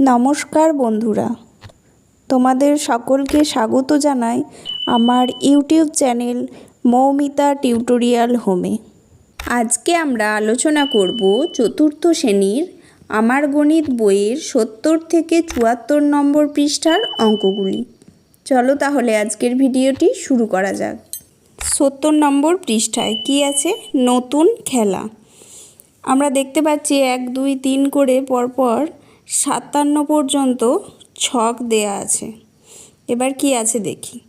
নমস্কার বন্ধুরা। তোমাদের সকলকে স্বাগত জানাই আমার ইউটিউব চ্যানেল মৌমিতা টিউটোরিয়াল হোমে। আজকে আমরা আলোচনা করব চতুর্থ শ্রেণির আমার গণিত বইয়ের সত্তর থেকে চুয়াত্তর নম্বর পৃষ্ঠার অঙ্কগুলি। চলো তাহলে আজকের ভিডিওটি শুরু করা যাক। সত্তর নম্বর পৃষ্ঠায় কি আছে? নতুন খেলা। আমরা দেখতে পাচ্ছি এক, দুই, তিন করে পরপর সাতান্ন পর্যন্ত ছক দেয়া আছে। এবার কি আছে দেখি।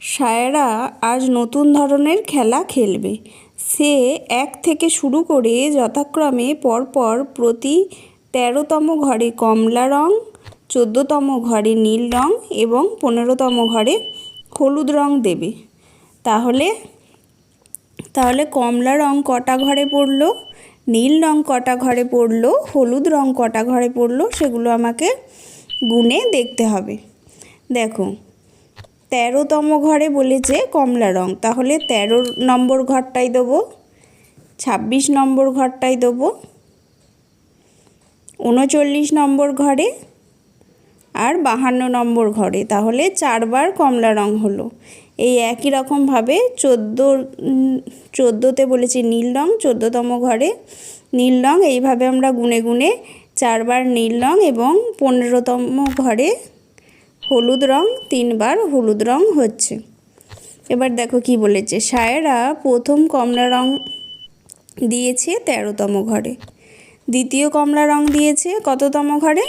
সায়রা আজ নতুন ধরনের খেলা খেলবে। সে এক থেকে শুরু করে যথাক্রমে পরপর প্রতি তেরোতম ঘরে কমলা রং, চোদ্দোতম ঘরে নীল রং এবং পনেরোতম ঘরে হলুদ রং দেবে। তাহলে তাহলে কমলা রং কটা ঘরে পড়ল? নীল রং কটা ঘরে পড়ল, হলুদ রং কটা ঘরে পড়ল, সেগুলো আমাকে গুনে দেখতে হবে। দেখো, তেরোতম ঘরে বলেছে কমলা রং, তাহলে তেরো নম্বর ঘরটাই দেবো, ছাব্বিশ নম্বর ঘরটাই দেবো, উনচল্লিশ নম্বর ঘরে আর বাহান্ন নম্বর ঘরে, তাহলে চারবার কমলা রং হলো। এই একই রকমভাবে চোদ্দ চোদ্দোতে বলেছি নীল রং, চোদ্দোতম ঘরে নীল রং। এইভাবে আমরা গুনে গুনে চারবার নীল রং এবং পনেরোতম ঘরে হলুদ রং, তিনবার হলুদ রং হচ্ছে। এবার দেখো কি বলেছে, সায়েরা প্রথম কমলা রং দিয়েছে তেরোতম ঘরে। দ্বিতীয় কমলা রং দিয়েছে কততম ঘরে?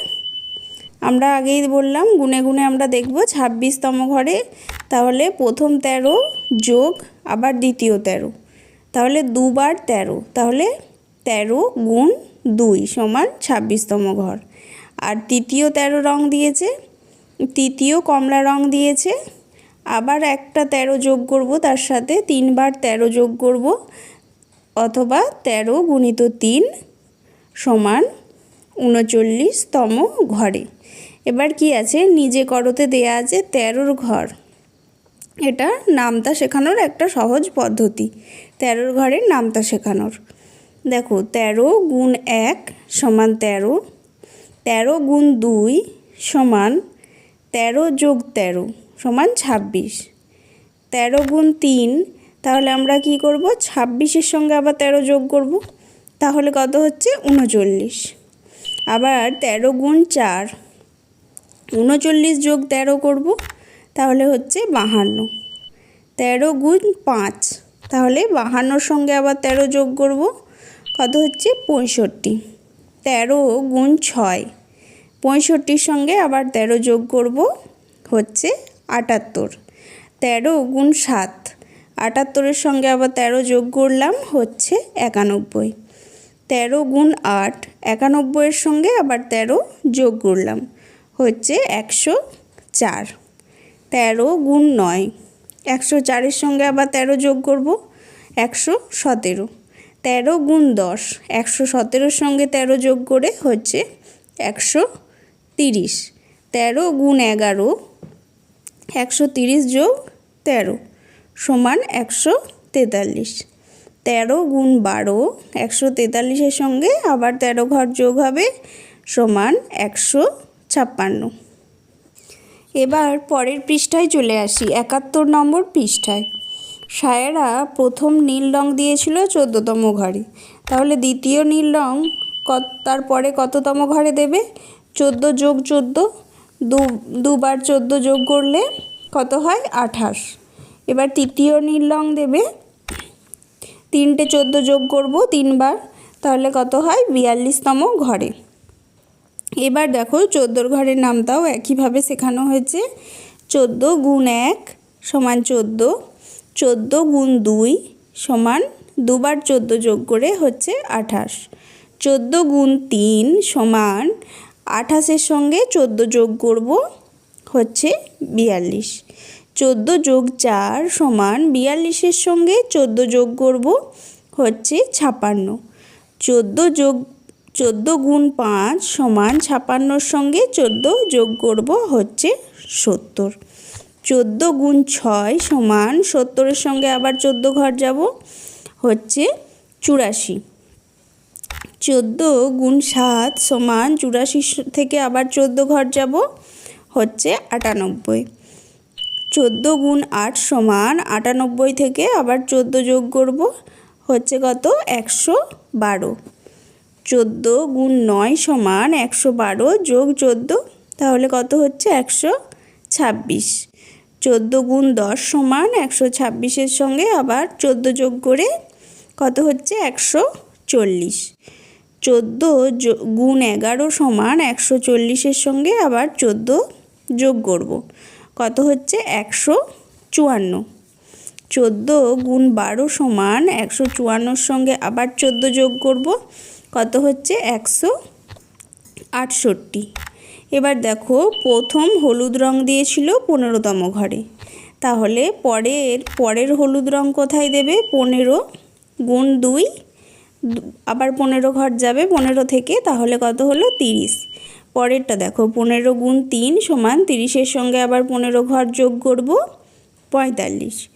আমরা আগেই বললাম, গুনে গুনে আমরা দেখব ছাব্বিশতম ঘরে। তাহলে প্রথম তেরো, যোগ, আবার দ্বিতীয় তেরো। তাহলে দুবার তেরো, তাহলে তেরো গুণ দুই সমান ছাব্বিশতম ঘর। আর তৃতীয় তেরো রং দিয়েছে, তৃতীয় কমলা রং দিয়েছে। আবার একটা তেরো যোগ করব, তার সাথে তিনবার তেরো যোগ করব, অথবা তেরো গুণিত তিন সমান উনচল্লিশতম ঘরে। এবার কি আছে? নিজে করতে দেয়া আছে তেরোর ঘর। এটা নামতা শেখানোর একটা সহজ পদ্ধতি। তেরোর ঘরের নামতা শেখানোর। দেখো, তেরো গুণ এক সমান তেরো। তেরো গুণ দুই সমান তেরো যোগ তেরো সমান ছাব্বিশ। তেরো গুণ তিন, তাহলে আমরা কি করব? ছাব্বিশের সঙ্গে আবার তেরো যোগ করব। তাহলে কত হচ্ছে? উনচল্লিশ। আবার তেরো গুণ চার উনচল্লিশ যোগ তেরো করব, তাহলে হচ্ছে বাহান্ন। তেরো গুণ পাঁচ, তাহলে বাহান্নর সঙ্গে আবার তেরো যোগ করব, কত হচ্ছে পঁয়ষট্টি। তেরো গুণ ছয়, পঁয়ষট্টির সঙ্গে আবার তেরো যোগ করব, হচ্ছে আটাত্তর। তেরো গুণ সাত, আটাত্তরের সঙ্গে আবার তেরো যোগ করলাম, হচ্ছে একানব্বই। তেরো গুণ আট, একানব্বইয়ের সঙ্গে আবার তেরো যোগ করলাম। হচ্ছে একশো চার। তেরো গুণ নয়। একশো চারের সঙ্গে আবার তেরো যোগ করব, একশো সতেরো। তেরো গুণ দশ, একশো সতেরোর সঙ্গে তেরো যোগ করে হচ্ছে একশো তিরিশ। তেরো গুণ এগারো, একশো তিরিশ যোগ তেরো সমান একশো তেতাল্লিশ। তেরো গুণ বারো, একশো তেতাল্লিশের সঙ্গে আবার তেরো ঘর যোগ হবে সমান একশো ছাপ্পান্ন। এবার পরের পৃষ্ঠায় চলে আসি, একাত্তর নম্বর পৃষ্ঠায়। সায়েরা প্রথম নীল রং দিয়েছিল চোদ্দোতম ঘরে। তাহলে দ্বিতীয় নীল রং কত, তারপরে কততম ঘরে দেবে? চোদ্দ যোগ চোদ্দ, দু, দুবার চোদ্দ যোগ করলে কত হয়? আঠাশ। এবার তৃতীয় নীল রং দেবে, তিনটে চোদ্দ যোগ করব তিনবার, তাহলে কত হয়? বিয়াল্লিশতম ঘরে। এবার দেখো চোদ্দোর ঘরের নামটাও একইভাবে শেখানো হয়েছে। চোদ্দ গুণ এক সমান চোদ্দ চোদ্দ গুণ দুই সমান দুবার চোদ্দ যোগ করে হচ্ছে আঠাশ। চোদ্দ গুণ তিন সমান আঠাশের সঙ্গে চোদ্দ যোগ করব হচ্ছে বিয়াল্লিশ। চোদ্দ যোগ চার সমান বিয়াল্লিশের সঙ্গে চোদ্দ যোগ করব হচ্ছে ছাপান্ন। চোদ্দ যোগ চোদ্দ গুণ পাঁচ সমান ছাপান্নর সঙ্গে চোদ্দ যোগ করব হচ্ছে সত্তর। চোদ্দ গুণ ছয় সমান সত্তরের সঙ্গে আবার চোদ্দ ঘর যাব হচ্ছে চুরাশি। চোদ্দ গুণ সাত সমান চুরাশি থেকে আবার চোদ্দ ঘর যাব হচ্ছে আটানব্বই। চোদ্দ গুণ আট সমান আটানব্বই থেকে আবার চোদ্দ যোগ করব হচ্ছে কত? একশো বারো। চোদ্দ গুণ নয় সমান একশো বারো যোগ চোদ্দ, তাহলে কত হচ্ছে? একশো ছাব্বিশ। চোদ্দ গুণ দশ সমান একশো ছাব্বিশের সঙ্গে আবার চোদ্দ যোগ করে কত হচ্ছে? একশো চল্লিশ। চোদ্দ গুণ এগারো সমান একশো চল্লিশের সঙ্গে আবার চোদ্দ যোগ করব, কত হচ্ছে? একশো চুয়ান্ন। চোদ্দ গুণ বারো সমান একশো চুয়ান্নর সঙ্গে আবার চোদ্দ যোগ করব কত হচ্ছে? একশো আটষট্টি। এবার দেখো, প্রথম হলুদ রং দিয়েছিল পনেরোতম ঘরে। তাহলে পরের পরের হলুদ রং কোথায় দেবে? পনেরো গুণ দুই আবার পনেরো ঘর যাবে পনেরো থেকে, তাহলে কত হলো? তিরিশ। পরেরটা দেখো, পনেরো গুণ তিন সমান তিরিশের সঙ্গে আবার পনেরো ঘর যোগ করব, পঁয়তাল্লিশ।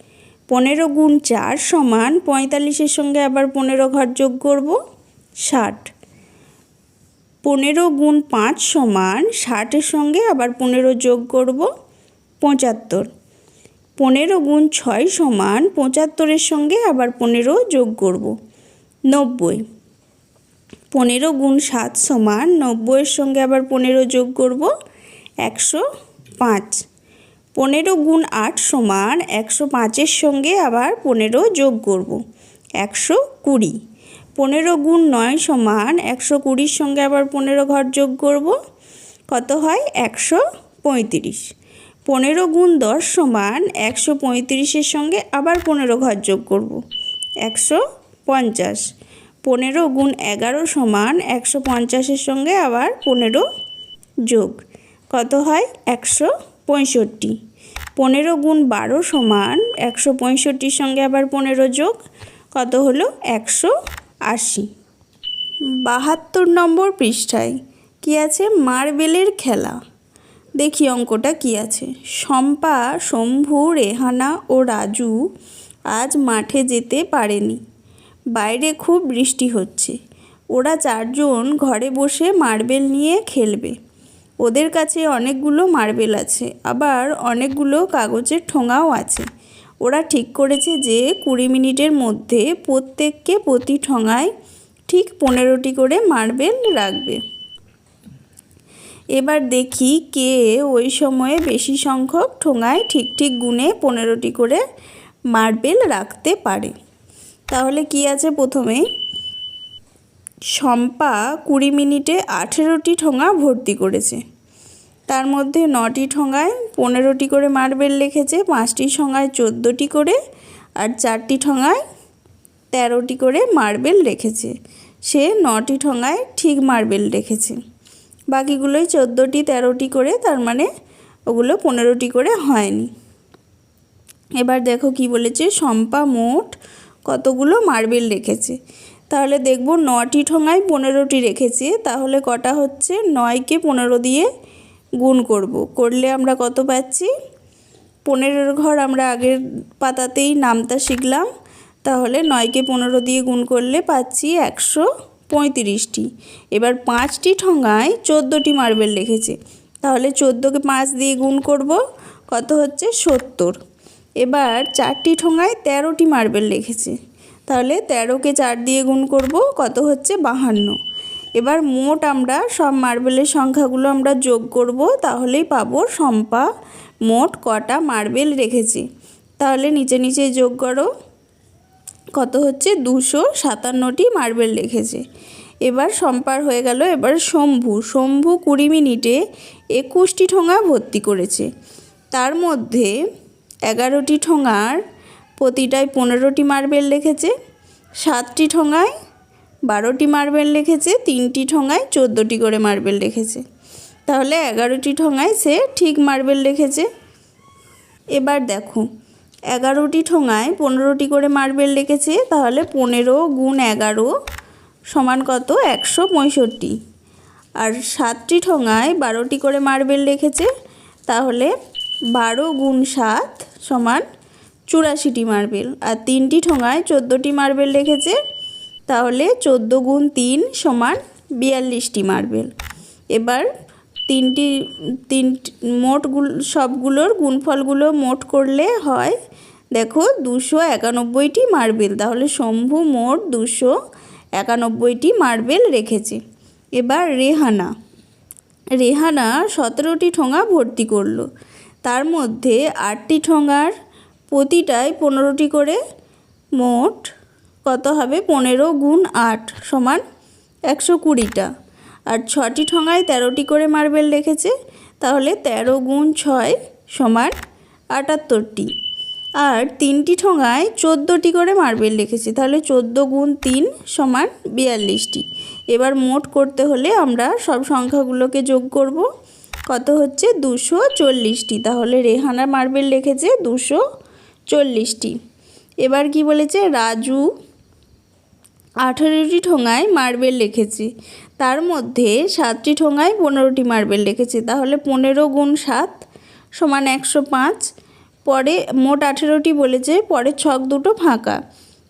পনেরো গুণ চার সমান পঁয়তাল্লিশের সঙ্গে আবার পনেরো ঘর যোগ করব ষাট। পনেরো গুণ পাঁচ সমান ষাটের সঙ্গে আবার পনেরো যোগ করব পঁচাত্তর। পনেরো গুণ ছয় সমান পঁচাত্তরের সঙ্গে আবার পনেরো যোগ করব নব্বই। পনেরো গুণ সাত সমান নব্বইয়ের সঙ্গে আবার পনেরো যোগ করব একশো পাঁচ। পনেরো গুণ আট সমান একশো পাঁচের সঙ্গে আবার পনেরো যোগ করব একশো কুড়ি। পনেরো গুণ নয় সমান একশো কুড়ির সঙ্গে আবার পনেরো ঘর যোগ করব, কত হয়? একশো পঁয়ত্রিশ। পনেরো গুণ দশ সমান একশো পঁয়ত্রিশের সঙ্গে আবার পনেরো ঘর যোগ করব, একশো পঞ্চাশ। পনেরো গুণ এগারো সমান একশো পঞ্চাশের সঙ্গে আবার পনেরো যোগ, কত হয়? একশো পঁয়ষট্টি। পনেরো গুণ বারো সমান একশো পঁয়ষট্টির সঙ্গে আবার পনেরো যোগ, কত হলো? একশো আশি। বাহাত্তর নম্বর পৃষ্ঠায় কী আছে? মার্বেলের খেলা। দেখি অঙ্কটা কী আছে। শম্পা, শম্ভু, রেহানা ও রাজু আজ মাঠে যেতে পারেনি। বাইরে খুব বৃষ্টি হচ্ছে। ওরা চারজন ঘরে বসে মার্বেল নিয়ে খেলবে। ওদের কাছে অনেকগুলো মার্বেল আছে। আবার অনেকগুলো কাগজের ঠোঙাও আছে। ওরা ঠিক করেছে যে কুড়ি মিনিটের মধ্যে প্রত্যেককে প্রতি ঠোঙায় ঠিক পনেরোটি করে মার্বেল রাখবে। এবার দেখি কে ওই সময়ে বেশি সংখ্যক ঠোঙায় ঠিক ঠিক গুনে পনেরোটি করে মার্বেল রাখতে পারে। তাহলে কি আছে প্রথমে? শম্পা কুড়ি মিনিটে আঠেরোটি ঠোঙা ভর্তি করেছে। তার মধ্যে নটি ঠোঙায় পনেরোটি করে মার্বেল লিখেছে পাঁচটি ঠোঙায় চোদ্দোটি করে আর চারটি ঠোঙায় তেরোটি করে মার্বেল রেখেছে। সে নটি ঠোঙায় ঠিক মার্বেল রেখেছে। বাকিগুলোই চোদ্দোটি, তেরোটি করে, তার মানে ওগুলো পনেরোটি করে হয়নি। এবার দেখো কি বলেছে, শম্পা মোট কতগুলো মার্বেল রেখেছে? তাহলে দেখব নটি ঠোঙায় পনেরোটি রেখেছে, তাহলে কটা হচ্ছে? নয়কে পনেরো দিয়ে গুণ করব। করলে আমরা কত পাচ্ছি? পনেরোর ঘর আমরা আগের পাতাতেই নামতা শিখলাম। তাহলে নয়কে পনেরো দিয়ে গুণ করলে পাচ্ছি একশো পঁয়ত্রিশটি। এবার পাঁচটি ঠোঙায় চোদ্দোটি মার্বেল রেখেছে। তাহলে চোদ্দোকে পাঁচ দিয়ে গুণ করব, কত হচ্ছে? সত্তর। এবার চারটি ঠোঙায় তেরোটি মার্বেল রেখেছে। তাহলে তেরোকে চার দিয়ে গুণ করব, কত হচ্ছে? বাহান্ন। এবার মোট আমরা সব মার্বেলের সংখ্যাগুলো আমরা যোগ করব, তাহলেই পাবো শম্পা মোট কটা মার্বেল রেখেছে। তাহলে নিচে নিচে যোগ করো, কত হচ্ছে? দুশো সাতান্নটি মার্বেল রেখেছে। এবার সম্পার হয়ে গেল, এবার শম্ভু। শম্ভু কুড়ি মিনিটে একুশটি ঠোঙা ভর্তি করেছে। তার মধ্যে এগারোটি ঠোঙার প্রতিটায় পনেরোটি মার্বেল রেখেছে। সাতটি ঠোঙায় বারোটি মার্বেল রেখেছে, তিনটি ঠোঙায় চোদ্দোটি করে মার্বেল রেখেছে। তাহলে এগারোটি ঠোঙায় সে ঠিক মার্বেল রেখেছে। এবার দেখো, এগারোটি ঠোঙায় পনেরোটি করে মার্বেল রেখেছে, তাহলে পনেরো গুণ এগারো সমান কত? একশো পঁয়ষট্টি। আর সাতটি ঠোঙায় বারোটি করে মার্বেল রেখেছে, তাহলে বারো গুণ সাত সমান চুরাশিটি মার্বেল। আর তিনটি ঠোঙায় চোদ্দোটি মার্বেল রেখেছে তাহলে চোদ্দ গুণ তিন সমান বিয়াল্লিশটি মার্বেল। এবার তিনটি, তিন মোটগুলো সবগুলোর গুণফলগুলো মোট করলে হয়, দেখো দুশো একানব্বইটি মার্বেল। তাহলে শম্ভু মোট দুশো একানব্বইটি মার্বেল রেখেছে। এবার রেহানা। রেহানা সতেরোটি ঠোঙা ভর্তি করল। তার মধ্যে আটটি ঠোঙার প্রতিটায় পনেরোটি করে মোট কত হবে? পনেরো গুণ আট সমান একশো কুড়িটা। আর ছটি ঠোঙায় তেরোটি করে মার্বেল রেখেছে, তাহলে তেরো গুণ ছয় সমান আটাত্তরটি। আর তিনটি ঠোঙায় চোদ্দোটি করে মার্বেল রেখেছি, তাহলে চোদ্দ গুণ তিন সমান বিয়াল্লিশটি। এবার মোট করতে হলে আমরা সব সংখ্যাগুলোকে যোগ করব। কত হচ্ছে? দুশো চল্লিশটি। তাহলে রেহানা মার্বেল রেখেছে দুশো চল্লিশটি। এবার কি বলেছে? রাজু আঠারোটি ঠোঙায় মার্বেল রেখেছে। তার মধ্যে সাতটি ঠোঙায় পনেরোটি মার্বেল রেখেছে। তাহলে পনেরো গুণ সাত সমান একশো পাঁচ। পরে মোট আঠেরোটি বলেছে, পরে ছক দুটো ফাঁকা।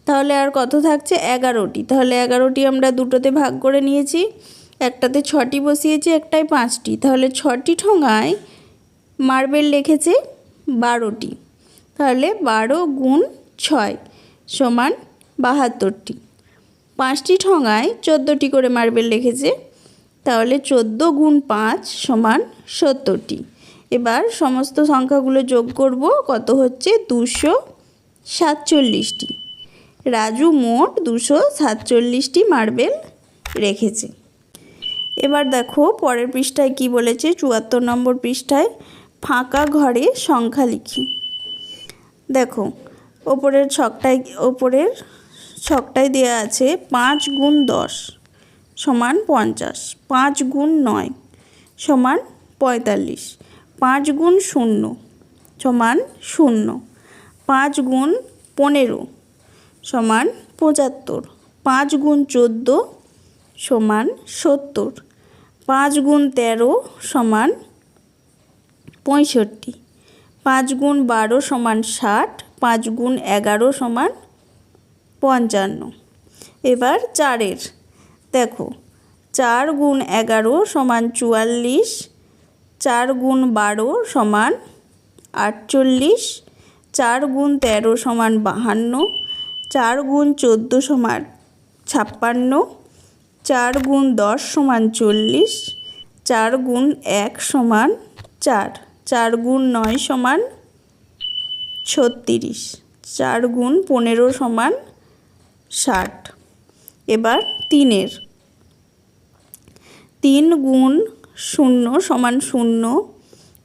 তাহলে আর কত থাকছে? এগারোটি। তাহলে এগারোটি আমরা দুটোতে ভাগ করে নিয়েছি। একটাতে ছটি বসিয়েছি একটাই পাঁচটি। তাহলে ছটি ঠোঙায় মার্বেল রেখেছে বারোটি। তাহলে বারো গুণ ছয় সমান বাহাত্তরটি। পাঁচটি ঠোঙায় চোদ্দোটি করে মার্বেল রেখেছে। তাহলে চোদ্দ গুণ পাঁচ সমান সত্তরটি। এবার সমস্ত সংখ্যাগুলো যোগ করব, কত হচ্ছে? দুশো সাতচল্লিশটি। রাজু মোট দুশো সাতচল্লিশটি মার্বেল রেখেছে। এবার দেখো পরের পৃষ্ঠায় কি বলেছে? চুয়াত্তর নম্বর পৃষ্ঠায় ফাঁকা ঘরে সংখ্যা লিখি। দেখো, ওপরের ছকটায়, ওপরের ছকটায় দেওয়া আছে পাঁচ গুণ দশ সমান পঞ্চাশ, পাঁচ গুণ নয় সমান পঁয়তাল্লিশ, পাঁচ গুণ শূন্য সমান শূন্য, পাঁচ গুণ পনেরো সমান পঁচাত্তর, পাঁচ গুণ চোদ্দ সমান সত্তর, পাঁচ গুণ তেরো সমান পঁয়ষট্টি, পাঁচ গুণ বারো সমান ষাট, পাঁচ গুণ এগারো সমান পঞ্চান্ন। এবার চারের। দেখো, চার গুণ এগারো সমান চুয়াল্লিশ, চার গুণ বারো সমান আটচল্লিশ, চার গুণ তেরো সমান বাহান্ন, চার গুণ চোদ্দ সমান ছাপ্পান্ন, চার গুণ দশ সমান চল্লিশ, চার গুণ এক সমান চার চার গুণ নয় সমান ছত্রিশ, চার গুণ পনেরো সমান ষাট। এবার তিনের। তিন গুণ শূন্য সমান শূন্য।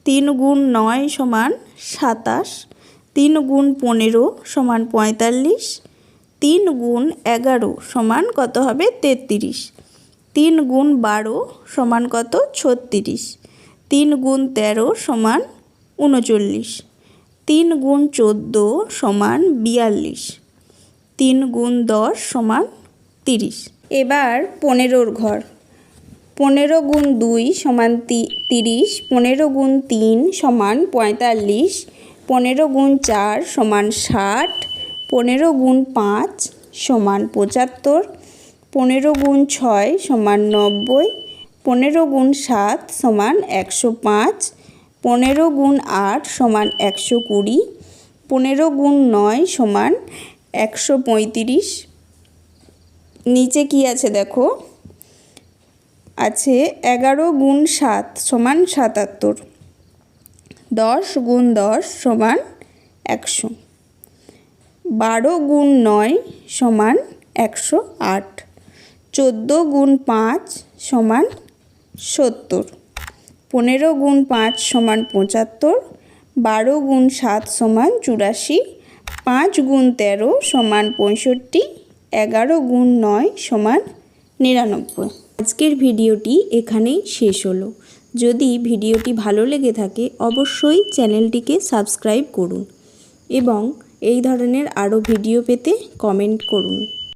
তিন গুণ নয় সমান সাতাশ। তিন গুণ পনেরো সমান পঁয়তাল্লিশ। তিন গুণ এগারো সমান কত হবে তেত্রিশ। তিন গুণ বারো সমান কত ছত্রিশ। তিন গুণ তেরো সমান উনচল্লিশ। তিন গুণ চোদ্দ সমান বিয়াল্লিশ। তিন গুণ দশ সমান তিরিশ। এবার পনেরোর ঘর। পনেরো গুণ দুই সমান তিরিশ, পনেরো গুণ তিন সমান পঁয়তাল্লিশ, পনেরো গুণ চার সমান ষাট, পনেরো গুণ পাঁচ সমান পঁচাত্তর, পনেরো গুণ ছয় সমান নব্বই, পনেরো গুণ সাত সমান একশো পাঁচ, পনেরো গুণ আট সমান একশো কুড়ি, পনেরো গুণ নয় সমান একশো পঁয়ত্রিশ। নিচে কি আছে দেখো? আছে এগারো গুণ সাত সমান সাতাত্তর। দশ গুণ দশ সমান একশো। বারো গুণ নয় সমান একশো আট। চোদ্দ গুণ পাঁচ সমান সত্তর। পনেরো গুণ পাঁচ সমান পঁচাত্তর। বারো গুণ সাত সমান চুরাশি। পাঁচ গুণ তেরো সমান পঁয়ষট্টি, এগারো গুণ নয় সমান নিরানব্বই। আজকের ভিডিওটি এখানেই শেষ হলো। যদি ভিডিওটি ভালো লেগে থাকে, অবশ্যই চ্যানেলটিকে সাবস্ক্রাইব করুন এবং এই ধরনের আরও ভিডিও পেতে কমেন্ট করুন।